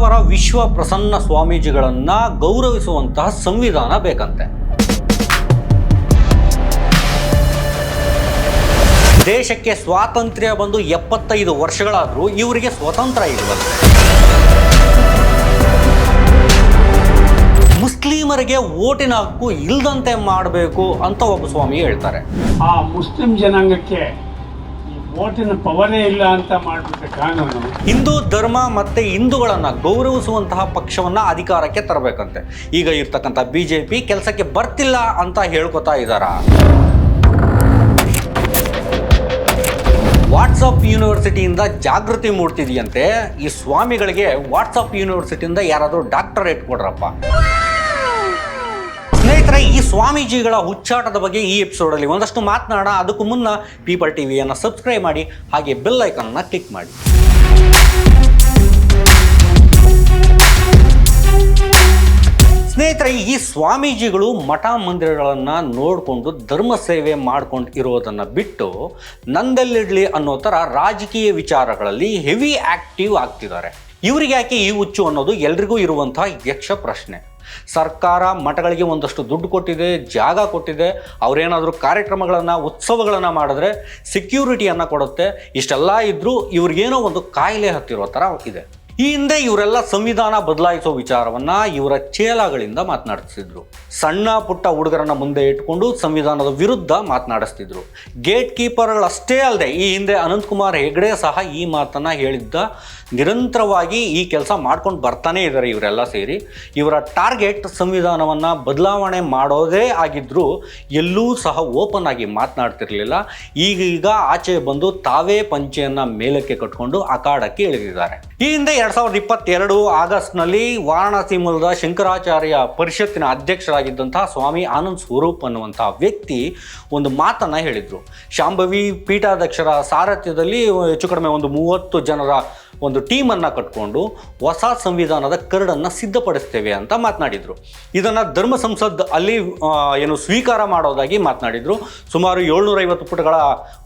ಬಸವರ ವಿಶ್ವ ಪ್ರಸನ್ನ ಸ್ವಾಮೀಜಿಗಳನ್ನ ಗೌರವಿಸುವಂತಹ ಸಂವಿಧಾನ ಬೇಕಂತೆ. ದೇಶಕ್ಕೆ ಸ್ವಾತಂತ್ರ್ಯ ಬಂದು ಎಪ್ಪತ್ತೈದು ವರ್ಷಗಳಾದರೂ ಇವರಿಗೆ ಸ್ವತಂತ್ರ ಇರುವಂತೆ. ಮುಸ್ಲಿಮರಿಗೆ ಓಟಿನ ಹಕ್ಕು ಇಲ್ಲದಂತೆ ಮಾಡಬೇಕು ಅಂತ ಒಬ್ಬ ಸ್ವಾಮಿ ಹೇಳ್ತಾರೆ. ಆ ಮುಸ್ಲಿಂ ಜನಾಂಗಕ್ಕೆ ಈ ವೋಟಿನ ಪವರೇ ಇಲ್ಲ ಅಂತ ಮಾಡಿಬಿಟ್ಟ ಕಾನೂನು. ಹಿಂದೂ ಧರ್ಮ ಮತ್ತೆ ಹಿಂದೂಗಳನ್ನ ಗೌರವಿಸುವಂತಹ ಪಕ್ಷವನ್ನ ಅಧಿಕಾರಕ್ಕೆ ತರಬೇಕಂತೆ. ಈಗ ಇರ್ತಕ್ಕಂಥ ಬಿಜೆಪಿ ಕೆಲಸಕ್ಕೆ ಬರ್ತಿಲ್ಲ ಅಂತ ಹೇಳ್ಕೊತಾ ಇದ್ದಾರ? ವಾಟ್ಸಪ್ ಯೂನಿವರ್ಸಿಟಿಯಿಂದ ಜಾಗೃತಿ ಮೂಡ್ತಿದೆಯಂತೆ. ಈ ಸ್ವಾಮಿಗಳಿಗೆ ವಾಟ್ಸಪ್ ಯೂನಿವರ್ಸಿಟಿಯಿಂದ ಯಾರಾದರೂ ಡಾಕ್ಟರೇಟ್ ಕೊಡ್ರಪ್ಪ. ಈ ಸ್ವಾಮೀಜಿಗಳ ಹುಚ್ಚಾಟದ ಬಗ್ಗೆ ಈ ಎಪಿಸೋಡಲ್ಲಿ ಒಂದಷ್ಟು ಮಾತನಾಡೋಣ ಅದಕ್ಕೂ ಮುನ್ನ ಪೀಪಲ್ ಟಿವಿಯನ್ನು ಸಬ್ಸ್ಕ್ರೈಬ್ ಮಾಡಿ, ಹಾಗೆ ಬೆಲ್ ಐಕನ್ನ ಕ್ಲಿಕ್ ಮಾಡಿ. ಸ್ನೇಹಿತರೆ, ಈ ಸ್ವಾಮೀಜಿಗಳು ಮಠ ಮಂದಿರಗಳನ್ನು ನೋಡಿಕೊಂಡು ಧರ್ಮ ಸೇವೆ ಮಾಡ್ಕೊಂಡು ಇರೋದನ್ನು ಬಿಟ್ಟು ನಂದಲ್ಲಿಡಲಿ ಅನ್ನೋ ಥರ ರಾಜಕೀಯ ವಿಚಾರಗಳಲ್ಲಿ ಹೆವಿ ಆಕ್ಟಿವ್ ಆಗ್ತಿದ್ದಾರೆ. ಇವರಿಗೆ ಯಾಕೆ ಈ ಹುಚ್ಚು ಅನ್ನೋದು ಎಲ್ರಿಗೂ ಇರುವಂತಹ ಯಕ್ಷ ಪ್ರಶ್ನೆ. ಸರ್ಕಾರ ಮಠಗಳಿಗೆ ಒಂದಷ್ಟು ದುಡ್ಡು ಕೊಟ್ಟಿದೆ, ಜಾಗ ಕೊಟ್ಟಿದೆ, ಅವರೇನಾದರೂ ಕಾರ್ಯಕ್ರಮಗಳನ್ನು, ಉತ್ಸವಗಳನ್ನು ಮಾಡಿದ್ರೆ ಸೆಕ್ಯೂರಿಟಿಯನ್ನು ಕೊಡುತ್ತೆ. ಇಷ್ಟೆಲ್ಲ ಇದ್ದರೂ ಇವ್ರಿಗೇನೋ ಒಂದು ಕಾಯಿಲೆ ಹತ್ತಿರೋ ಥರ ಇದೆ. ಈ ಹಿಂದೆ ಇವರೆಲ್ಲ ಸಂವಿಧಾನ ಬದಲಾಯಿಸೋ ವಿಚಾರವನ್ನ ಇವರ ಚೇಲಾಗಳಿಂದ ಮಾತನಾಡಿಸ್ತಿದ್ರು ಸಣ್ಣ ಪುಟ್ಟ ಹುಡುಗರನ್ನ ಮುಂದೆ ಇಟ್ಕೊಂಡು ಸಂವಿಧಾನದ ವಿರುದ್ಧ ಮಾತನಾಡಿಸ್ತಿದ್ರು. ಗೇಟ್ ಕೀಪರ್ಗಳಷ್ಟೇ ಅಲ್ಲದೆ ಈ ಹಿಂದೆ ಅನಂತಕುಮಾರ್ ಹೆಗಡೆ ಸಹ ಈ ಮಾತನ್ನ ಹೇಳಿದ್ದ. ನಿರಂತರವಾಗಿ ಈ ಕೆಲಸ ಮಾಡ್ಕೊಂಡು ಬರ್ತಾನೆ ಇದ್ದಾರೆ ಇವರೆಲ್ಲ ಸೇರಿ. ಇವರ ಟಾರ್ಗೆಟ್ ಸಂವಿಧಾನವನ್ನ ಬದಲಾವಣೆ ಮಾಡೋದೇ ಆಗಿದ್ರೂ. ಎಲ್ಲೂ ಸಹ ಓಪನ್ ಆಗಿ ಮಾತನಾಡ್ತಿರ್ಲಿಲ್ಲ. ಈಗೀಗ ಆಚೆ ಬಂದು ತಾವೇ ಪಂಚೆಯನ್ನ ಮೇಲಕ್ಕೆ ಕಟ್ಕೊಂಡು ಅಖಾಡಕ್ಕೆ ಇಳಿದಿದ್ದಾರೆ. ಈ ಹಿಂದೆ ಎರಡ್ ಸಾವಿರದ ಇಪ್ಪತ್ತೆರಡು ಆಗಸ್ಟ್ನಲ್ಲಿ ವಾರಣಾಸಿ ಮೂಲದ ಶಂಕರಾಚಾರ್ಯ ಪರಿಷತ್ತಿನ ಅಧ್ಯಕ್ಷರಾಗಿದ್ದಂತಹ ಸ್ವಾಮಿ ಆನಂದ್ ಸ್ವರೂಪ್ ಅನ್ನುವಂತಹ ವ್ಯಕ್ತಿ ಒಂದು ಮಾತನ್ನ ಹೇಳಿದರು. ಶಾಂಭವಿ ಪೀಠಾಧ್ಯಕ್ಷರ ಸಾರಥ್ಯದಲ್ಲಿ ಹೆಚ್ಚು ಕಡಿಮೆ ಒಂದು ಮೂವತ್ತು ಜನರ ಒಂದು ಟೀಮನ್ನು ಕಟ್ಕೊಂಡು ಹೊಸ ಸಂವಿಧಾನದ ಕರಡನ್ನು ಸಿದ್ಧಪಡಿಸ್ತೇವೆ ಅಂತ ಮಾತನಾಡಿದರು. ಇದನ್ನು ಧರ್ಮ ಸಂಸದ್ ಅಲ್ಲಿ ಏನು ಸ್ವೀಕಾರ ಮಾಡೋದಾಗಿ ಮಾತನಾಡಿದರು. ಸುಮಾರು ಏಳ್ನೂರೈವತ್ತು ಪುಟಗಳ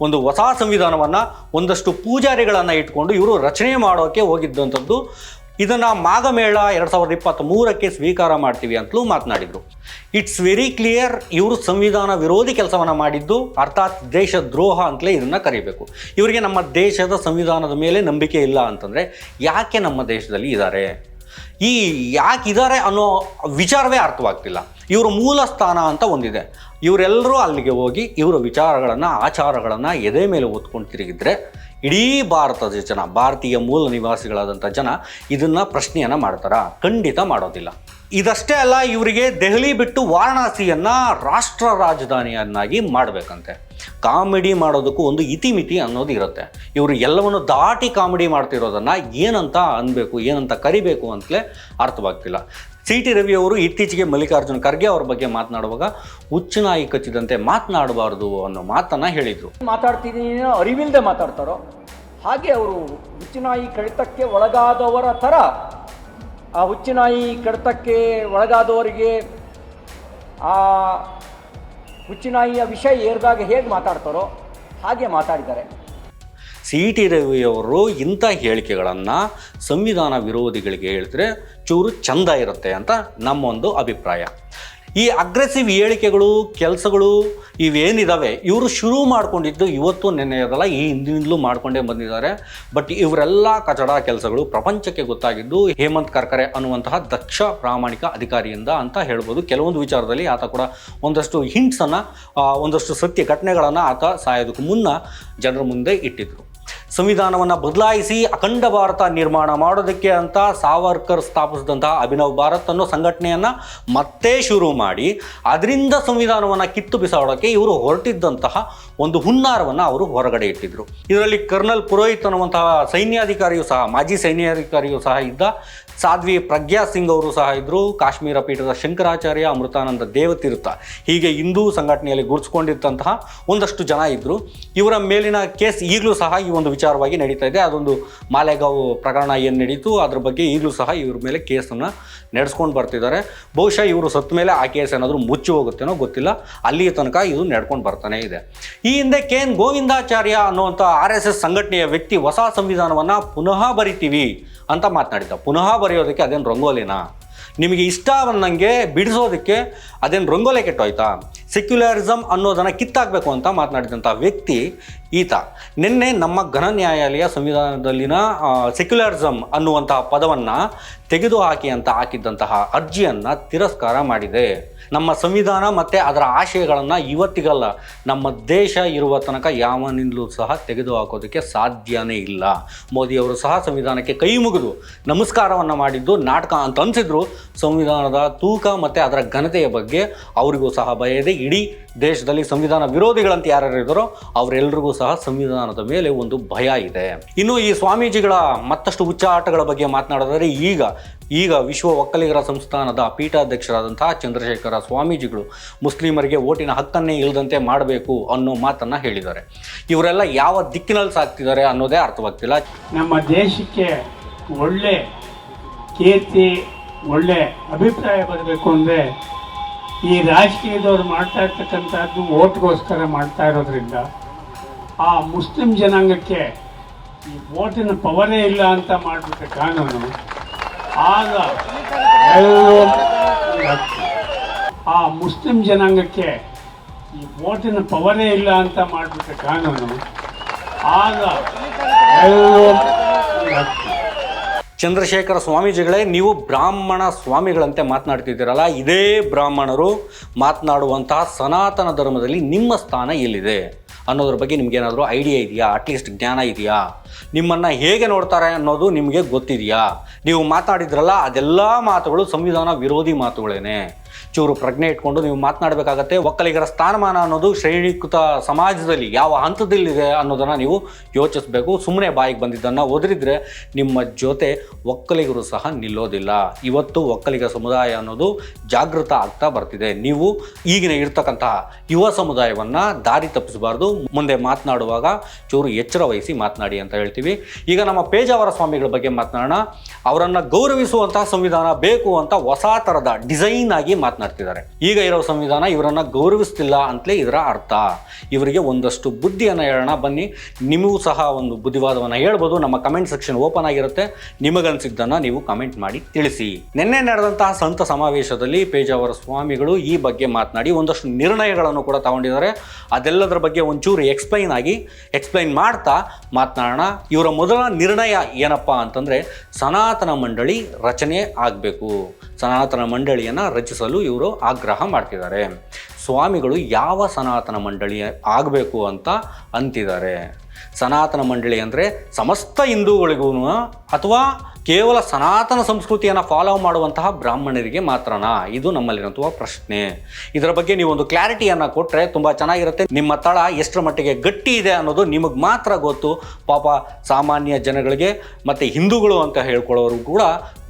ಒಂದು ಹೊಸ ಸಂವಿಧಾನವನ್ನು ಒಂದಷ್ಟು ಪೂಜಾರಿಗಳನ್ನು ಇಟ್ಕೊಂಡು ಇವರು ರಚನೆ ಮಾಡೋಕೆ ಹೋಗಿದ್ದಂಥದ್ದು ಇದನ್ನು ಮಾಘಮೇಳ ಎರಡು ಸಾವಿರದ ಇಪ್ಪತ್ತ್ ಮೂರಕ್ಕೆ ಸ್ವೀಕಾರ ಮಾಡ್ತೀವಿ ಅಂತಲೂ ಮಾತನಾಡಿದರು. ಇಟ್ಸ್ ವೆರಿ ಕ್ಲಿಯರ್ ಇವರು ಸಂವಿಧಾನ ವಿರೋಧಿ ಕೆಲಸವನ್ನು ಮಾಡಿದ್ದು, ಅರ್ಥಾತ್ ದೇಶ ದ್ರೋಹ ಅಂತಲೇ ಇದನ್ನು ಕರಿಬೇಕು. ಇವರಿಗೆ ನಮ್ಮ ದೇಶದ ಸಂವಿಧಾನದ ಮೇಲೆ ನಂಬಿಕೆ ಇಲ್ಲ ಅಂತಂದರೆ ಯಾಕೆ ನಮ್ಮ ದೇಶದಲ್ಲಿ ಇದ್ದಾರೆ ಈ ಯಾಕೆ ಇದ್ದಾರೆ ಅನ್ನೋ ವಿಚಾರವೇ ಅರ್ಥವಾಗ್ತಿಲ್ಲ. ಇವರು ಮೂಲ ಸ್ಥಾನ ಅಂತ ಒಂದಿದೆ. ಇವರೆಲ್ಲರೂ ಅಲ್ಲಿಗೆ ಹೋಗಿ ಇವರ ವಿಚಾರಗಳನ್ನು, ಆಚಾರಗಳನ್ನು ಎದೆ ಮೇಲೆ ಓದ್ಕೊಂಡು ತಿರುಗಿದ್ರೆ ಇಡೀ ಭಾರತದ ಜನ, ಭಾರತೀಯ ಮೂಲ ನಿವಾಸಿಗಳಾದಂಥ ಜನ ಇದನ್ನು ಪ್ರಶ್ನೆಯನ್ನು ಮಾಡ್ತಾರಾ? ಖಂಡಿತ ಮಾಡೋದಿಲ್ಲ. ಇದಷ್ಟೇ ಅಲ್ಲ, ಇವರಿಗೆ ದೆಹಲಿ ಬಿಟ್ಟು ವಾರಣಾಸಿಯನ್ನು ರಾಷ್ಟ್ರ ರಾಜಧಾನಿಯನ್ನಾಗಿ ಮಾಡಬೇಕಂತೆ. ಕಾಮಿಡಿ ಮಾಡೋದಕ್ಕೂ ಒಂದು ಇತಿಮಿತಿ ಅನ್ನೋದು ಇರುತ್ತೆ. ಇವರು ಎಲ್ಲವನ್ನು ದಾಟಿ ಕಾಮಿಡಿ ಮಾಡ್ತಿರೋದನ್ನು ಏನಂತ ಅನ್ಬೇಕು, ಏನಂತ ಕರಿಬೇಕು ಅಂತಲೇ ಅರ್ಥವಾಗ್ತಿಲ್ಲ. ಸಿ ಟಿ ರವಿ ಅವರು ಇತ್ತೀಚೆಗೆ ಮಲ್ಲಿಕಾರ್ಜುನ್ ಖರ್ಗೆ ಅವ್ರ ಬಗ್ಗೆ ಮಾತನಾಡುವಾಗ ಹುಚ್ಚುನಾಯಿ ಕಚ್ಚಿದಂತೆ ಮಾತನಾಡಬಾರ್ದು ಅನ್ನೋ ಮಾತನ್ನ ಹೇಳಿದರು. ಮಾತಾಡ್ತಿದ್ದೀನಿ ಅರಿವಿಲ್ಲದೆ ಮಾತಾಡ್ತಾರೋ? ಹಾಗೆ ಅವರು ಹುಚ್ಚುನಾಯಿ ಕಡಿತಕ್ಕೆ ಒಳಗಾದವರ ಥರ ಆ ಹುಚ್ಚುನಾಯಿ ಕಡಿತಕ್ಕೆ ಒಳಗಾದವರಿಗೆ ಆ ಹುಚ್ಚುನಾಯಿಯ ವಿಷಯ ಏರಿದಾಗ ಹೇಗೆ ಮಾತಾಡ್ತಾರೋ ಹಾಗೆ ಮಾತಾಡಿದ್ದಾರೆ. ಸಿ ಟಿ ರವಿಯವರು ಇಂಥ ಹೇಳಿಕೆಗಳನ್ನು ಸಂವಿಧಾನ ವಿರೋಧಿಗಳಿಗೆ ಹೇಳಿದ್ರೆ ಚೂರು ಚಂದ ಇರುತ್ತೆ ಅಂತ ನಮ್ಮೊಂದು ಅಭಿಪ್ರಾಯ. ಈ ಅಗ್ರೆಸಿವ್ ಹೇಳಿಕೆಗಳು, ಕೆಲಸಗಳು ಇವೇನಿದ್ದಾವೆ ಇವರು ಶುರು ಮಾಡಿಕೊಂಡಿದ್ದು ಇವತ್ತು ನೆನ್ನೆಯದಲ್ಲ ಈ ಹಿಂದಿನಿಂದಲೂ ಮಾಡ್ಕೊಂಡೇ ಬಂದಿದ್ದಾರೆ. ಬಟ್ ಇವರೆಲ್ಲ ಕಚಡ ಕೆಲಸಗಳು ಪ್ರಪಂಚಕ್ಕೆ ಗೊತ್ತಾಗಿದ್ದು ಹೇಮಂತ್ ಕರ್ಕರೆ ಅನ್ನುವಂತಹ ದಕ್ಷ ಪ್ರಾಮಾಣಿಕ ಅಧಿಕಾರಿಯಿಂದ ಅಂತ ಹೇಳ್ಬೋದು. ಕೆಲವೊಂದು ವಿಚಾರದಲ್ಲಿ ಆತ ಕೂಡ ಒಂದಷ್ಟು ಹಿಂಟ್ಸನ್ನು ಒಂದಷ್ಟು ಸತ್ಯ ಘಟನೆಗಳನ್ನು ಆತ ಸಾಯೋದಕ್ಕೂ ಮುನ್ನ ಜನರ ಮುಂದೆ ಇಟ್ಟಿದ್ರು. ಸಂವಿಧಾನವನ್ನು ಬದಲಾಯಿಸಿ ಅಖಂಡ ಭಾರತ ನಿರ್ಮಾಣ ಮಾಡೋದಕ್ಕೆ ಅಂತ ಸಾವರ್ಕರ್ ಸ್ಥಾಪಿಸಿದಂತಹ ಅಭಿನವ್ ಭಾರತ್ ಅನ್ನೋ ಸಂಘಟನೆಯನ್ನು ಮತ್ತೆ ಶುರು ಮಾಡಿ, ಅದರಿಂದ ಸಂವಿಧಾನವನ್ನು ಕಿತ್ತು ಬಿಸಾಡೋಕ್ಕೆ ಇವರು ಹೊರಟಿದ್ದಂತಹ ಒಂದು ಹುನ್ನಾರವನ್ನು ಅವರು ಹೊರಗಡೆ ಇಟ್ಟಿದ್ರು. ಇದರಲ್ಲಿ ಕರ್ನಲ್ ಪುರೋಹಿತ್ ಅನ್ನುವಂತಹ ಸೈನ್ಯಾಧಿಕಾರಿಯೂ ಸಹ, ಮಾಜಿ ಸೈನ್ಯಾಧಿಕಾರಿಯೂ ಸಹ ಇದ್ದ ಸಾಧ್ವಿ ಪ್ರಜ್ಞಾ ಸಿಂಗ್ ಅವರು ಸಹ ಇದ್ದರು ಕಾಶ್ಮೀರ ಪೀಠದ ಶಂಕರಾಚಾರ್ಯ ಅಮೃತಾನಂದ ದೇವತೀರ್ಥ. ಹೀಗೆ ಹಿಂದೂ ಸಂಘಟನೆಯಲ್ಲಿ ಗುರುತಿಸ್ಕೊಂಡಿದ್ದಂತಹ ಒಂದಷ್ಟು ಜನ ಇದ್ದರು ಇವರ ಮೇಲಿನ ಕೇಸ್ ಈಗಲೂ ಸಹ ಈ ಒಂದು ವಿಚಾರವಾಗಿ ನಡೀತಾ ಇದೆ. ಅದೊಂದು ಮಾಲೆಗಾಂವ್ ಪ್ರಕರಣ ಏನು ನಡೀತು, ಅದ್ರ ಬಗ್ಗೆ ಈಗಲೂ ಸಹ ಇವ್ರ ಮೇಲೆ ಕೇಸನ್ನು ನಡೆಸ್ಕೊಂಡು ಬರ್ತಿದ್ದಾರೆ. ಬಹುಶಃ ಇವರು ಸತ್ತ ಮೇಲೆ ಆ ಕೇಸ್ ಏನಾದರೂ ಮುಚ್ಚಿ ಹೋಗುತ್ತೇನೋ ಗೊತ್ತಿಲ್ಲ. ಅಲ್ಲಿಯ ತನಕ ಇದು ನಡ್ಕೊಂಡು ಬರ್ತಾನೆ ಇದೆ. ಈ ಹಿಂದೆ ಕೆ ಎನ್ ಗೋವಿಂದಾಚಾರ್ಯ ಅನ್ನುವಂಥ ಆರ್ ಎಸ್ ಎಸ್ ಸಂಘಟನೆಯ ವ್ಯಕ್ತಿ ಹೊಸ ಸಂವಿಧಾನವನ್ನು ಪುನಃ ಬರಿತೀವಿ. ಅಂತ ಮಾತನಾಡಿದ್ದ. ಪುನಃ ಬರೆಯೋದಕ್ಕೆ ಅದೇನು ರಂಗೋಲಿನಾ? ನಿಮಗೆ ಇಷ್ಟ ಬಂದಂಗೆ ಬಿಡಿಸೋದಕ್ಕೆ ಅದೇನು ರಂಗೋಲೆ ಕೆಟ್ಟೋಯ್ತಾ? ಸೆಕ್ಯುಲರಿಸಮ್ ಅನ್ನೋದನ್ನು ಕಿತ್ತಾಕಬೇಕು ಅಂತ ಮಾತನಾಡಿದಂಥ ವ್ಯಕ್ತಿ ಈತ. ನಿನ್ನೆ ನಮ್ಮ ಘನ ನ್ಯಾಯಾಲಯ ಸಂವಿಧಾನದಲ್ಲಿನ ಸೆಕ್ಯುಲರಿಸಮ್ ಅನ್ನುವಂತಹ ಪದವನ್ನು ತೆಗೆದುಹಾಕಿ ಅಂತ ಹಾಕಿದ್ದಂತಹ ಅರ್ಜಿಯನ್ನು ತಿರಸ್ಕಾರ ಮಾಡಿದೆ. ನಮ್ಮ ಸಂವಿಧಾನ ಮತ್ತು ಅದರ ಆಶಯಗಳನ್ನು ಇವತ್ತಿಗಲ್ಲ, ನಮ್ಮ ದೇಶ ಇರುವ ತನಕ ಯಾವನಿಂದಲೂ ಸಹ ತೆಗೆದು ಹಾಕೋದಕ್ಕೆ ಸಾಧ್ಯನೇ ಇಲ್ಲ. ಮೋದಿಯವರು ಸಹ ಸಂವಿಧಾನಕ್ಕೆ ಕೈ ಮುಗಿದು ನಮಸ್ಕಾರವನ್ನು ಮಾಡಿದ್ದು ನಾಟಕ ಅಂತ ಅನಿಸಿದ್ರು. ಸಂವಿಧಾನದ ತೂಕ ಮತ್ತು ಅದರ ಘನತೆಯ ಬಗ್ಗೆ ಅವರಿಗೂ ಸಹ ಭಯ ಇದೆ. ಇಡೀ ದೇಶದಲ್ಲಿ ಸಂವಿಧಾನ ವಿರೋಧಿಗಳಂತ ಯಾರ್ಯಾರು ಇದ್ದಾರೋ ಅವರೆಲ್ಲರಿಗೂ ಸಹ ಸಂವಿಧಾನದ ಮೇಲೆ ಒಂದು ಭಯ ಇದೆ. ಇನ್ನು ಈ ಸ್ವಾಮೀಜಿಗಳ ಮತ್ತಷ್ಟು ಹುಚ್ಚಾಟಗಳ ಬಗ್ಗೆ ಮಾತನಾಡಿದರೆ ಈಗ ಈಗ ವಿಶ್ವ ಒಕ್ಕಲಿಗರ ಸಂಸ್ಥಾನದ ಪೀಠಾಧ್ಯಕ್ಷರಾದಂತಹ ಚಂದ್ರಶೇಖರ ಸ್ವಾಮೀಜಿಗಳು ಮುಸ್ಲಿಮರಿಗೆ ಓಟಿನ ಹಕ್ಕನ್ನೇ ಇಲ್ಲದಂತೆ ಮಾಡಬೇಕು ಅನ್ನೋ ಮಾತನ್ನು ಹೇಳಿದ್ದಾರೆ. ಇವರೆಲ್ಲ ಯಾವ ದಿಕ್ಕಿನಲ್ಲಿ ಸಾಕ್ತಿದ್ದಾರೆ ಅನ್ನೋದೇ ಅರ್ಥವಾಗ್ತಿಲ್ಲ. ನಮ್ಮ ದೇಶಕ್ಕೆ ಒಳ್ಳೆ ಕೀರ್ತಿ, ಒಳ್ಳೆ ಅಭಿಪ್ರಾಯ ಬರಬೇಕು ಅಂದರೆ ಈ ರಾಜಕೀಯದವ್ರು ಮಾಡ್ತಾ ಇರ್ತಕ್ಕಂಥದ್ದು ಓಟ್ಗೋಸ್ಕರ ಮಾಡ್ತಾ ಇರೋದ್ರಿಂದ ಆ ಮುಸ್ಲಿಂ ಜನಾಂಗಕ್ಕೆ ಈ ಓಟಿನ ಪವರೇ ಇಲ್ಲ ಅಂತ ಮಾಡಿಬಿಟ್ಟ ಕಾನೂನು ಆಗ ಆ ಮುಸ್ಲಿಂ ಜನಾಂಗಕ್ಕೆ ಈ ಓಟಿನ ಪವರೇ ಇಲ್ಲ ಅಂತ ಮಾಡಿಬಿಟ್ಟ ಕಾನೂನು, ಆಗ ಚಂದ್ರಶೇಖರ ಸ್ವಾಮೀಜಿಗಳೇ, ನೀವು ಬ್ರಾಹ್ಮಣ ಸ್ವಾಮಿಗಳಂತೆ ಮಾತನಾಡ್ತಿದ್ದೀರಲ್ಲ, ಇದೇ ಬ್ರಾಹ್ಮಣರು ಮಾತನಾಡುವಂತಹ ಸನಾತನ ಧರ್ಮದಲ್ಲಿ ನಿಮ್ಮ ಸ್ಥಾನ ಎಲ್ಲಿದೆ? ಅನ್ನೋದ್ರ ಬಗ್ಗೆ ನಿಮ್ಗೇನಾದರೂ ಐಡಿಯಾ ಇದೆಯಾ? ಅಟ್ಲೀಸ್ಟ್ ಜ್ಞಾನ ಇದೆಯಾ? ನಿಮ್ಮನ್ನು ಹೇಗೆ ನೋಡ್ತಾರೆ ಅನ್ನೋದು ನಿಮಗೆ ಗೊತ್ತಿದೆಯಾ? ನೀವು ಮಾತಾಡಿದ್ರಲ್ಲ ಅದೆಲ್ಲ ಮಾತುಗಳು ಸಂವಿಧಾನ ವಿರೋಧಿ ಮಾತುಗಳೇನೆ. ಚೂರು ಪ್ರಜ್ಞೆ ಇಟ್ಕೊಂಡು ನೀವು ಮಾತನಾಡಬೇಕಾಗತ್ತೆ. ಒಕ್ಕಲಿಗರ ಸ್ಥಾನಮಾನ ಅನ್ನೋದು ಶ್ರೇಣೀಕೃತ ಸಮಾಜದಲ್ಲಿ ಯಾವ ಹಂತದಲ್ಲಿದೆ ಅನ್ನೋದನ್ನು ನೀವು ಯೋಚಿಸಬೇಕು. ಸುಮ್ಮನೆ ಬಾಯಿಗೆ ಬಂದಿದ್ದನ್ನು ಒದರಿದ್ರೆ ನಿಮ್ಮ ಜೊತೆ ಒಕ್ಕಲಿಗರು ಸಹ ನಿಲ್ಲೋದಿಲ್ಲ. ಇವತ್ತು ಒಕ್ಕಲಿಗ ಸಮುದಾಯ ಅನ್ನೋದು ಜಾಗೃತ ಆಗ್ತಾ ಬರ್ತಿದೆ. ನೀವು ಈಗಿನ ಇರ್ತಕ್ಕಂತಹ ಯುವ ಸಮುದಾಯವನ್ನು ದಾರಿ ತಪ್ಪಿಸಬಾರ್ದು. ಮುಂದೆ ಮಾತನಾಡುವಾಗ ಚೂರು ಎಚ್ಚರ ವಹಿಸಿ ಮಾತನಾಡಿ ಅಂತ ಹೇಳ್ತೀವಿ. ಈಗ ನಮ್ಮ ಪೇಜಾವರ ಸ್ವಾಮಿಗಳ ಬಗ್ಗೆ ಮಾತನಾಡೋಣ. ಅವರನ್ನು ಗೌರವಿಸುವಂತಹ ಸಂವಿಧಾನ ಬೇಕು ಅಂತ ಹೊಸ ಥರದ ಡಿಸೈನ್ ಆಗಿ ಮಾತನಾಡ್ತಿದ್ದಾರೆ ಈಗ ಇರೋ ಸಂವಿಧಾನ ಇವರನ್ನ ಗೌರವಿಸ್ತಿಲ್ಲ ಅಂತಲೇ ಇದರ ಅರ್ಥ. ಇವರಿಗೆ ಒಂದಷ್ಟು ಬುದ್ಧಿಯನ್ನು ಹೇಳೋಣ. ಬನ್ನಿ, ನಿಮಗೂ ಸಹ ಒಂದು ಬುದ್ಧಿವಾದವನ್ನು ಹೇಳ್ಬೋದು. ನಮ್ಮ ಕಮೆಂಟ್ ಸೆಕ್ಷನ್ ಓಪನ್ ಆಗಿರುತ್ತೆ. ನಿಮಗನ್ಸಿದ್ದನ್ನು ನೀವು ಕಮೆಂಟ್ ಮಾಡಿ ತಿಳಿಸಿ. ನಿನ್ನೆ ನಡೆದಂತಹ ಸಂತ ಸಮಾವೇಶದಲ್ಲಿ ಪೇಜಾವರ ಸ್ವಾಮಿಗಳು ಈ ಬಗ್ಗೆ ಮಾತನಾಡಿ ಒಂದಷ್ಟು ನಿರ್ಣಯಗಳನ್ನು ಕೂಡ ತಗೊಂಡಿದ್ದಾರೆ. ಅದೆಲ್ಲದರ ಬಗ್ಗೆ ಒಂಚೂರು ಎಕ್ಸ್ಪ್ಲೈನ್ ಆಗಿ ಎಕ್ಸ್ಪ್ಲೈನ್ ಮಾಡ್ತಾ ಮಾತನಾಡೋಣ. ಇವರ ಮೊದಲ ನಿರ್ಣಯ ಏನಪ್ಪ ಅಂತಂದರೆ ಸನಾತನ ಮಂಡಳಿ ರಚನೆ ಆಗಬೇಕು. ಸನಾತನ ಮಂಡಳಿಯನ್ನು ರಚಿಸಲು ಇವರು ಆಗ್ರಹ ಮಾಡ್ತಿದ್ದಾರೆ. ಸ್ವಾಮಿಗಳು ಯಾವ ಸನಾತನ ಮಂಡಳಿ ಆಗಬೇಕು ಅಂತ ಅಂತಿದ್ದಾರೆ. ಸನಾತನ ಮಂಡಳಿ ಅಂದರೆ ಸಮಸ್ತ ಹಿಂದೂಗಳಿಗೂ ಅಥವಾ ಕೇವಲ ಸನಾತನ ಸಂಸ್ಕೃತಿಯನ್ನು ಫಾಲೋ ಮಾಡುವಂತಹ ಬ್ರಾಹ್ಮಣರಿಗೆ ಮಾತ್ರನಾ? ಇದು ನಮ್ಮಲ್ಲಿರುವಂತಹ ಪ್ರಶ್ನೆ. ಇದರ ಬಗ್ಗೆ ನೀವು ಒಂದು ಕ್ಲಾರಿಟಿಯನ್ನು ಕೊಟ್ಟರೆ ತುಂಬ ಚೆನ್ನಾಗಿರುತ್ತೆ. ನಿಮ್ಮ ತಳ ಎಷ್ಟರ ಮಟ್ಟಿಗೆ ಗಟ್ಟಿ ಇದೆ ಅನ್ನೋದು ನಿಮಗೆ ಮಾತ್ರ ಗೊತ್ತು. ಪಾಪ ಸಾಮಾನ್ಯ ಜನಗಳಿಗೆ ಮತ್ತು ಹಿಂದೂಗಳು ಅಂತ ಹೇಳ್ಕೊಳ್ಳೋರು ಕೂಡ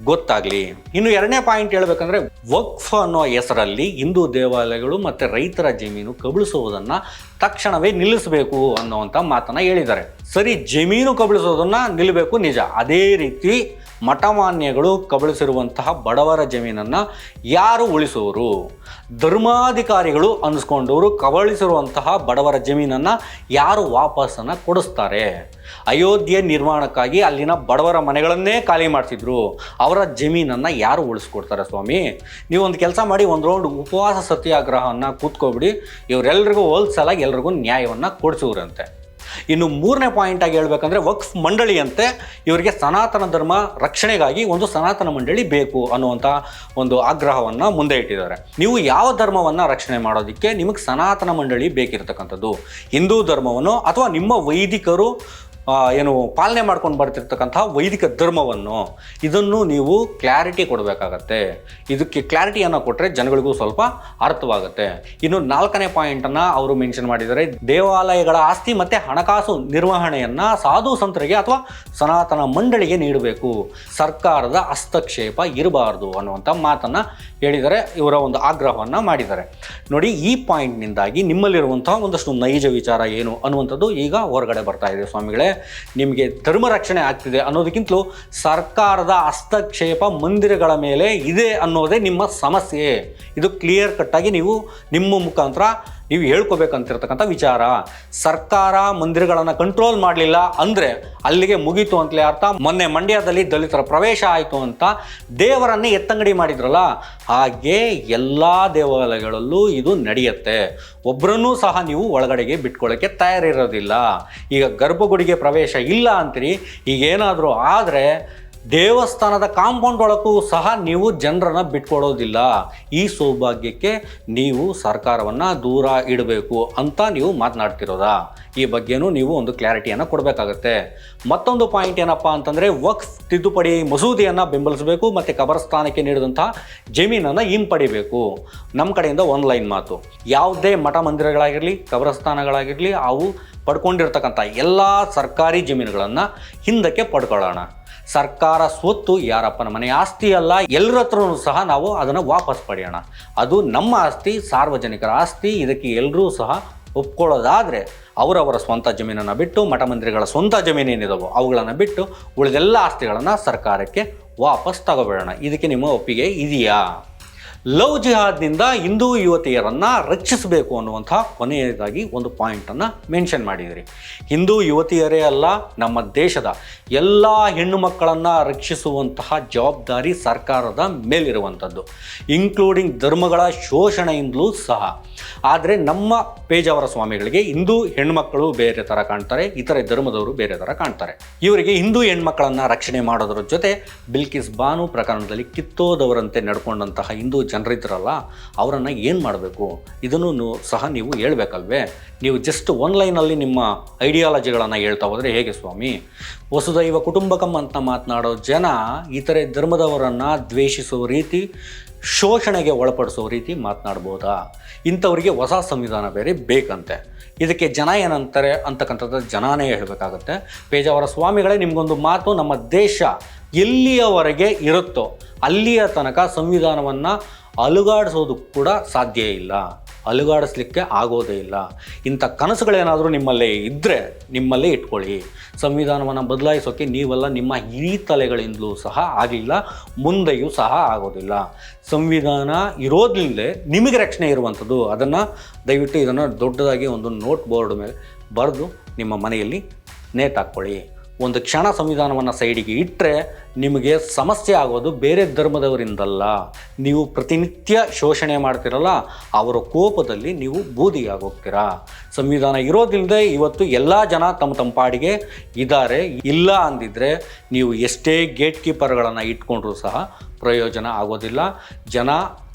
ಗೊತ್ತಾಗಲಿ. ಇನ್ನು ಎರಡನೇ ಪಾಯಿಂಟ್ ಹೇಳ್ಬೇಕಂದ್ರೆ ವಕ್ಫ್ ಅನ್ನೋ ಹೆಸರಲ್ಲಿ ಹಿಂದೂ ದೇವಾಲಯಗಳು ಮತ್ತು ರೈತರ ಜಮೀನು ಕಬಳಿಸುವುದನ್ನು ತಕ್ಷಣವೇ ನಿಲ್ಲಿಸಬೇಕು ಅನ್ನುವಂಥ ಮಾತನ್ನು ಹೇಳಿದ್ದಾರೆ. ಸರಿ, ಜಮೀನು ಕಬಳಿಸೋದನ್ನು ನಿಲ್ಲಬೇಕು ನಿಜ. ಅದೇ ರೀತಿ ಮಠಮಾನ್ಯಗಳು ಕಬಳಿಸಿರುವಂತಹ ಬಡವರ ಜಮೀನನ್ನು ಯಾರು ಉಳಿಸುವರು? ಧರ್ಮಾಧಿಕಾರಿಗಳು ಅನ್ನಿಸ್ಕೊಂಡವರು ಕಬಳಿಸಿರುವಂತಹ ಬಡವರ ಜಮೀನನ್ನು ಯಾರು ವಾಪಸ್ಸನ್ನು ಕೊಡಿಸ್ತಾರೆ? ಅಯೋಧ್ಯೆ ನಿರ್ಮಾಣಕ್ಕಾಗಿ ಅಲ್ಲಿನ ಬಡವರ ಮನೆಗಳನ್ನೇ ಖಾಲಿ ಮಾಡಿಸಿದ್ರು. ಅವರ ಜಮೀನನ್ನು ಯಾರು ಉಳಿಸ್ಕೊಡ್ತಾರೆ ಸ್ವಾಮಿ? ನೀವೊಂದು ಕೆಲಸ ಮಾಡಿ ಒಂದು ರೌಂಡ್ ಉಪವಾಸ ಸತ್ಯಾಗ್ರಹವನ್ನು ಕೂತ್ಕೊಬಿಡಿ. ಇವರೆಲ್ರಿಗೂ ಹೋಲ್ಸಲಾಗಿ ಎಲ್ರಿಗೂ ನ್ಯಾಯವನ್ನು ಕೊಡಿಸುವ್ರಂತೆ ಇನ್ನು ಮೂರನೇ ಪಾಯಿಂಟ್ ಆಗಿ ಹೇಳ್ಬೇಕಂದ್ರೆ ವಕ್ಫ್ ಮಂಡಳಿಯಂತೆ ಇವರಿಗೆ ಸನಾತನ ಧರ್ಮ ರಕ್ಷಣೆಗಾಗಿ ಒಂದು ಸನಾತನ ಮಂಡಳಿ ಬೇಕು ಅನ್ನುವಂಥ ಒಂದು ಆಗ್ರಹವನ್ನು ಮುಂದೆ ಇಟ್ಟಿದ್ದಾರೆ. ನೀವು ಯಾವ ಧರ್ಮವನ್ನು ರಕ್ಷಣೆ ಮಾಡೋದಕ್ಕೆ ನಿಮಗೆ ಸನಾತನ ಮಂಡಳಿ ಬೇಕಿರತಕ್ಕಂಥದ್ದು? ಹಿಂದೂ ಧರ್ಮವನ್ನು ಅಥವಾ ನಿಮ್ಮ ವೈದಿಕರು ಏನು ಪಾಲನೆ ಮಾಡ್ಕೊಂಡು ಬರ್ತಿರ್ತಕ್ಕಂಥ ವೈದಿಕ ಧರ್ಮವನ್ನು ಇದನ್ನು ನೀವು ಕ್ಲಾರಿಟಿ ಕೊಡಬೇಕಾಗತ್ತೆ. ಇದಕ್ಕೆ ಕ್ಲಾರಿಟಿಯನ್ನು ಕೊಟ್ಟರೆ ಜನಗಳಿಗೂ ಸ್ವಲ್ಪ ಅರ್ಥವಾಗುತ್ತೆ. ಇನ್ನು ನಾಲ್ಕನೇ ಪಾಯಿಂಟನ್ನು ಅವರು ಮೆನ್ಷನ್ ಮಾಡಿದ್ದಾರೆ. ದೇವಾಲಯಗಳ ಆಸ್ತಿ ಮತ್ತು ಹಣಕಾಸು ನಿರ್ವಹಣೆಯನ್ನು ಸಾಧು ಸಂತರಿಗೆ ಅಥವಾ ಸನಾತನ ಮಂಡಳಿಗೆ ನೀಡಬೇಕು. ಸರ್ಕಾರದ ಹಸ್ತಕ್ಷೇಪ ಇರಬಾರ್ದು ಅನ್ನುವಂಥ ಮಾತನ್ನು ಹೇಳಿದರೆ ಇವರ ಒಂದು ಆಗ್ರಹವನ್ನು ಮಾಡಿದ್ದಾರೆ. ನೋಡಿ, ಈ ಪಾಯಿಂಟ್ನಿಂದಾಗಿ ನಿಮ್ಮಲ್ಲಿರುವಂಥ ಒಂದಷ್ಟು ನೈಜ ವಿಚಾರ ಏನು ಅನ್ನುವಂಥದ್ದು ಈಗ ಹೊರಗಡೆ ಬರ್ತಾ ಇದೆ ಸ್ವಾಮಿಗಳೇ. ನಿಮಗೆ ಧರ್ಮ ರಕ್ಷಣೆ ಆಗ್ತಿದೆ ಅನ್ನೋದಕ್ಕಿಂತಲೂ ಸರ್ಕಾರದ ಹಸ್ತಕ್ಷೇಪ ಮಂದಿರಗಳ ಮೇಲೆ ಇದೆ ಅನ್ನೋದೇ ನಿಮ್ಮ ಸಮಸ್ಯೆ. ಇದು ಕ್ಲಿಯರ್ ಕಟ್ಟಾಗಿ ನೀವು ನಿಮ್ಮ ಮುಖಾಂತರ ನೀವು ಹೇಳ್ಕೋಬೇಕಂತಿರ್ತಕ್ಕಂಥ ವಿಚಾರ, ಸರ್ಕಾರ ಮಂದಿರಗಳನ್ನು ಕಂಟ್ರೋಲ್ ಮಾಡಲಿಲ್ಲ ಅಂದರೆ ಅಲ್ಲಿಗೆ ಮುಗೀತು ಅಂತಲೇ ಅರ್ಥ. ಮೊನ್ನೆ ಮಂಡ್ಯದಲ್ಲಿ ದಲಿತರ ಪ್ರವೇಶ ಆಯಿತು ಅಂತ ದೇವರನ್ನೇ ಎತ್ತಂಗಡಿ ಮಾಡಿದ್ರಲ್ಲ, ಹಾಗೆ ಎಲ್ಲ ದೇವಾಲಯಗಳಲ್ಲೂ ಇದು ನಡೆಯುತ್ತೆ. ಒಬ್ಬರನ್ನೂ ಸಹ ನೀವು ಒಳಗಡೆಗೆ ಬಿಟ್ಕೊಳ್ಳೋಕ್ಕೆ ತಯಾರಿರೋದಿಲ್ಲ. ಈಗ ಗರ್ಭಗುಡಿಗೆ ಪ್ರವೇಶ ಇಲ್ಲ ಅಂತೀರಿ, ಈಗೇನಾದರೂ ಆದರೆ ದೇವಸ್ಥಾನದ ಕಾಂಪೌಂಡ್ ಒಳಗೂ ಸಹ ನೀವು ಜನರನ್ನು ಬಿಟ್ಕೊಡೋದಿಲ್ಲ. ಈ ಸೌಭಾಗ್ಯಕ್ಕೆ ನೀವು ಸರ್ಕಾರವನ್ನು ದೂರ ಇಡಬೇಕು ಅಂತ ನೀವು ಮಾತನಾಡ್ತಿರೋದಾ? ಈ ಬಗ್ಗೆನೂ ನೀವು ಒಂದು ಕ್ಲಾರಿಟಿಯನ್ನು ಕೊಡಬೇಕಾಗತ್ತೆ. ಮತ್ತೊಂದು ಪಾಯಿಂಟ್ ಏನಪ್ಪ ಅಂತಂದರೆ, ವಕ್ಫ್ ತಿದ್ದುಪಡಿ ಮಸೂದೆಯನ್ನು ಬೆಂಬಲಿಸಬೇಕು ಮತ್ತು ಕಬರಸ್ಥಾನಕ್ಕೆ ನೀಡಿದಂಥ ಜಮೀನನ್ನು ಹಿಂಪಡಿಬೇಕು. ನಮ್ಮ ಕಡೆಯಿಂದ ಒಂದು ಲೈನ್ ಮಾತು. ಯಾವುದೇ ಮಠ ಮಂದಿರಗಳಾಗಿರಲಿ, ಕಬರಸ್ಥಾನಗಳಾಗಿರಲಿ, ಅವು ಪಡ್ಕೊಂಡಿರ್ತಕ್ಕಂಥ ಎಲ್ಲ ಸರ್ಕಾರಿ ಜಮೀನುಗಳನ್ನು ಹಿಂದಕ್ಕೆ ಪಡ್ಕೊಳ್ಳೋಣ. ಸರ್ಕಾರ ಸ್ವತ್ತು ಯಾರಪ್ಪನ ಮನೆ ಆಸ್ತಿ ಅಲ್ಲ ಎಲ್ಲರ ಹತ್ರನೂ ಸಹ ನಾವು ಅದನ್ನು ವಾಪಸ್ ಪಡೆಯೋಣ. ಅದು ನಮ್ಮ ಆಸ್ತಿ, ಸಾರ್ವಜನಿಕರ ಆಸ್ತಿ, ಇದಕ್ಕೆ ಎಲ್ಲರೂ ಸಹ ಒಪ್ಕೊಳ್ಳೋದಾದರೆ ಅವರವರ ಸ್ವಂತ ಜಮೀನನ್ನು ಬಿಟ್ಟು, ಮಠ ಮಂದಿರಗಳ ಸ್ವಂತ ಜಮೀನೇನಿದಾವೋ ಅವುಗಳನ್ನು ಬಿಟ್ಟು ಉಳಿದೆಲ್ಲ ಆಸ್ತಿಗಳನ್ನು ಸರ್ಕಾರಕ್ಕೆ ವಾಪಸ್ ತಗೋಬೇಡೋಣ ಇದಕ್ಕೆ ನಿಮ್ಮ ಒಪ್ಪಿಗೆ ಇದೆಯಾ? ಲವ್ ಜಿಹಾದ್ನಿಂದ ಹಿಂದೂ ಯುವತಿಯರನ್ನು ರಕ್ಷಿಸಬೇಕು ಅನ್ನುವಂಥ ಕೊನೆಯದಾಗಿ ಒಂದು ಪಾಯಿಂಟನ್ನು ಮೆನ್ಷನ್ ಮಾಡಿದಿರಿ ಹಿಂದೂ ಯುವತಿಯರೇ ಅಲ್ಲ, ನಮ್ಮ ದೇಶದ ಎಲ್ಲ ಹೆಣ್ಣು ಮಕ್ಕಳನ್ನು ರಕ್ಷಿಸುವಂತಹ ಜವಾಬ್ದಾರಿ ಸರ್ಕಾರದ ಮೇಲಿರುವಂಥದ್ದು ಇನ್ಕ್ಲೂಡಿಂಗ್ ಧರ್ಮಗಳ ಶೋಷಣೆಯಿಂದಲೂ ಸಹ. ಆದರೆ ನಮ್ಮ ಪೇಜಾವರ ಸ್ವಾಮಿಗಳಿಗೆ ಹಿಂದೂ ಹೆಣ್ಣುಮಕ್ಕಳು ಬೇರೆ ಥರ ಕಾಣ್ತಾರೆ, ಇತರೆ ಧರ್ಮದವರು ಬೇರೆ ಥರ ಕಾಣ್ತಾರೆ. ಇವರಿಗೆ ಹಿಂದೂ ಹೆಣ್ಮಕ್ಕಳನ್ನು ರಕ್ಷಣೆ ಮಾಡೋದರ ಜೊತೆ ಬಿಲ್ಕಿಸ್ ಬಾನು ಪ್ರಕರಣದಲ್ಲಿ ಕಿತ್ತೋದವರಂತೆ ನಡ್ಕೊಂಡಂತಹ ಹಿಂದೂ ಜನರಿದ್ರಲ್ಲ, ಅವರನ್ನು ಏನು ಮಾಡಬೇಕು? ಇದನ್ನು ಸಹ ನೀವು ಹೇಳಬೇಕಲ್ವೇ? ನೀವು ಜಸ್ಟ್ ಒನ್ ಲೈನಲ್ಲಿ ನಿಮ್ಮ ಐಡಿಯಾಲಜಿಗಳನ್ನು ಹೇಳ್ತಾ ಹೋದರೆ ಹೇಗೆ ಸ್ವಾಮಿ? ವಸುದೈವ ಕುಟುಂಬಕಂ ಅಂತ ಮಾತನಾಡೋ ಜನ ಇತರೆ ಧರ್ಮದವರನ್ನು ದ್ವೇಷಿಸೋ ರೀತಿ, ಶೋಷಣೆಗೆ ಒಳಪಡಿಸೋ ರೀತಿ ಮಾತನಾಡ್ಬೋದಾ? ಇಂಥವರಿಗೆ ಹೊಸ ಸಂವಿಧಾನ ಬೇರೆ ಬೇಕಂತೆ. ಇದಕ್ಕೆ ಜನ ಏನಂತಾರೆ ಅಂತಕ್ಕಂಥದ್ದು ಜನಾನೇ ಹೇಳಬೇಕಾಗತ್ತೆ. ಪೇಜಾವರ ಸ್ವಾಮಿಗಳೇ, ನಿಮಗೊಂದು ಮಾತು ನಮ್ಮ ದೇಶ ಎಲ್ಲಿಯವರೆಗೆ ಇರುತ್ತೋ ಅಲ್ಲಿಯ ತನಕ ಸಂವಿಧಾನವನ್ನು ಅಲುಗಾಡಿಸೋದು ಕೂಡ ಸಾಧ್ಯ ಇಲ್ಲ. ಅಲುಗಾಡಿಸ್ಲಿಕ್ಕೆ ಆಗೋದೇ ಇಲ್ಲ. ಇಂಥ ಕನಸುಗಳೇನಾದರೂ ನಿಮ್ಮಲ್ಲೇ ಇದ್ದರೆ ನಿಮ್ಮಲ್ಲೇ ಇಟ್ಕೊಳ್ಳಿ. ಸಂವಿಧಾನವನ್ನು ಬದಲಾಯಿಸೋಕ್ಕೆ ನೀವೆಲ್ಲ ನಿಮ್ಮ ಈ ತಲೆಗಳಿಂದಲೂ ಸಹ ಆಗಲಿಲ್ಲ ಮುಂದೆಯೂ ಸಹ ಆಗೋದಿಲ್ಲ. ಸಂವಿಧಾನ ಇರೋದ್ರಿಂದಲೇ ನಿಮಗೆ ರಕ್ಷಣೆ ಇರುವಂಥದ್ದು. ಅದನ್ನು ದಯವಿಟ್ಟು ಇದನ್ನು ದೊಡ್ಡದಾಗಿ ಒಂದು ನೋಟ್ ಬೋರ್ಡ್ ಮೇಲೆ ಬರೆದು ನಿಮ್ಮ ಮನೆಯಲ್ಲಿ ನೇತಾಕ್ಕೊಳ್ಳಿ. ಒಂದು ಕ್ಷಣ ಸಂವಿಧಾನವನ್ನು ಸೈಡಿಗೆ ಇಟ್ಟರೆ ನಿಮಗೆ ಸಮಸ್ಯೆ ಆಗೋದು ಬೇರೆ ಧರ್ಮದವರಿಂದಲ್ಲ. ನೀವು ಪ್ರತಿನಿತ್ಯ ಶೋಷಣೆ ಮಾಡ್ತಿರಲ್ಲ, ಅವರ ಕೋಪದಲ್ಲಿ ನೀವು ಬೂದಿಯಾಗೋಗ್ತೀರಾ. ಸಂವಿಧಾನ ಇರೋದಿಲ್ಲದೆ ಇವತ್ತು ಎಲ್ಲ ಜನ ತಮ್ಮ ತಮ್ಮ ಪಾಡಿಗೆ ಇದ್ದಾರೆ. ಇಲ್ಲ ಅಂದಿದ್ರೆ ನೀವು ಎಷ್ಟೇ ಗೇಟ್ ಕೀಪರ್ಗಳನ್ನು ಇಟ್ಕೊಂಡ್ರೂ ಸಹ ಪ್ರಯೋಜನ ಆಗೋದಿಲ್ಲ. ಜನ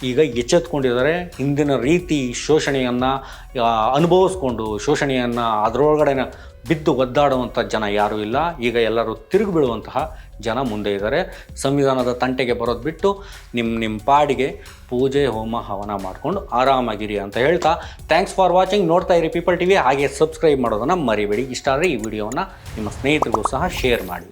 ಈಗ ಎಚ್ಚೆತ್ಕೊಂಡಿದ್ದಾರೆ. ಹಿಂದಿನ ರೀತಿ ಶೋಷಣೆಯನ್ನು ಅನುಭವಿಸ್ಕೊಂಡು ಶೋಷಣೆಯನ್ನು ಅದರೊಳಗಡೆ ಬಿದ್ದು ಒದ್ದಾಡುವಂಥ ಜನ ಯಾರೂ ಇಲ್ಲ. ಈಗ ಎಲ್ಲರೂ ತಿರುಗಿ ಬೀಳುವಂತಹ ಜನ ಮುಂದೆ ಇದ್ದಾರೆ. ಸಂವಿಧಾನದ ತಂಟೆಗೆ ಬರೋದು ಬಿಟ್ಟು ನಿಮ್ಮ ನಿಮ್ಮ ಪಾಡಿಗೆ ಪೂಜೆ, ಹೋಮ, ಹವನ ಮಾಡಿಕೊಂಡು ಆರಾಮಾಗಿರಿ ಅಂತ ಹೇಳ್ತಾ ಥ್ಯಾಂಕ್ಸ್ ಫಾರ್ ವಾಚಿಂಗ್. ನೋಡ್ತಾ ಇರಿ ಪೀಪಲ್ ಟಿವಿ. ಹಾಗೆ ಸಬ್ಸ್ಕ್ರೈಬ್ ಮಾಡೋದನ್ನು ಮರಿಬೇಡಿ. ಇಷ್ಟ ಆದರೆ ಈ ವಿಡಿಯೋವನ್ನು ನಿಮ್ಮ ಸ್ನೇಹಿತರಿಗೂ ಸಹ ಶೇರ್ ಮಾಡಿ.